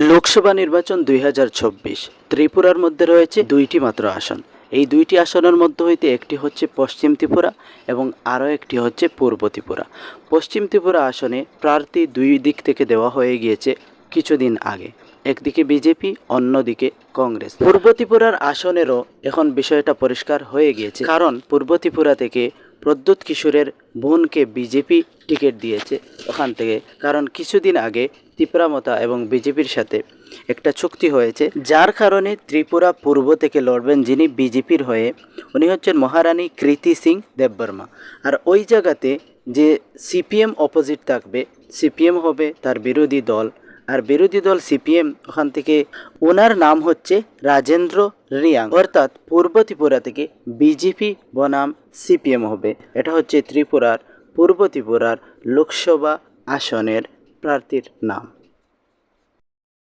লোকসভা নির্বাচন দুই ত্রিপুরার মধ্যে রয়েছে দুইটি মাত্র আসন। এই দুইটি আসনের মধ্যে হইতে একটি হচ্ছে পশ্চিম ত্রিপুরা এবং আরও একটি হচ্ছে পূর্ব ত্রিপুরা। পশ্চিম ত্রিপুরা আসনে প্রার্থী দুই দিক থেকে দেওয়া হয়ে গিয়েছে কিছুদিন আগে। একদিকে বিজেপি, অন্যদিকে কংগ্রেস। পূর্ব ত্রিপুরার আসনেরও এখন বিষয়টা পরিষ্কার হয়ে গিয়েছে। কারণ পূর্ব ত্রিপুরা থেকে প্রদ্যুৎ কিশোরের বোনকে বিজেপি টিকিট দিয়েছে ওখান থেকে। কারণ কিছুদিন আগে ত্রিপুরামতা এবং বিজেপির সাথে একটা চুক্তি হয়েছে। যার কারণে ত্রিপুরা পূর্ব থেকে লড়বেন যিনি বিজেপির হয়ে, উনি হচ্ছেন মহারানী কৃতি সিং দেববর্মা। আর ওই জায়গাতে যে সিপিএম অপোজিট থাকবে, সিপিএম হবে তার বিরোধী দল আর বিরোধী দল সিপিএম ওখান থেকে ওনার নাম হচ্ছে রাজেন্দ্র রিয়াং। অর্থাৎ পূর্ব ত্রিপুরা থেকে বিজেপি বনাম সিপিএম হবে। এটা হচ্ছে ত্রিপুরার পূর্ব ত্রিপুরার লোকসভা আসনের প্রার্থীর নাম।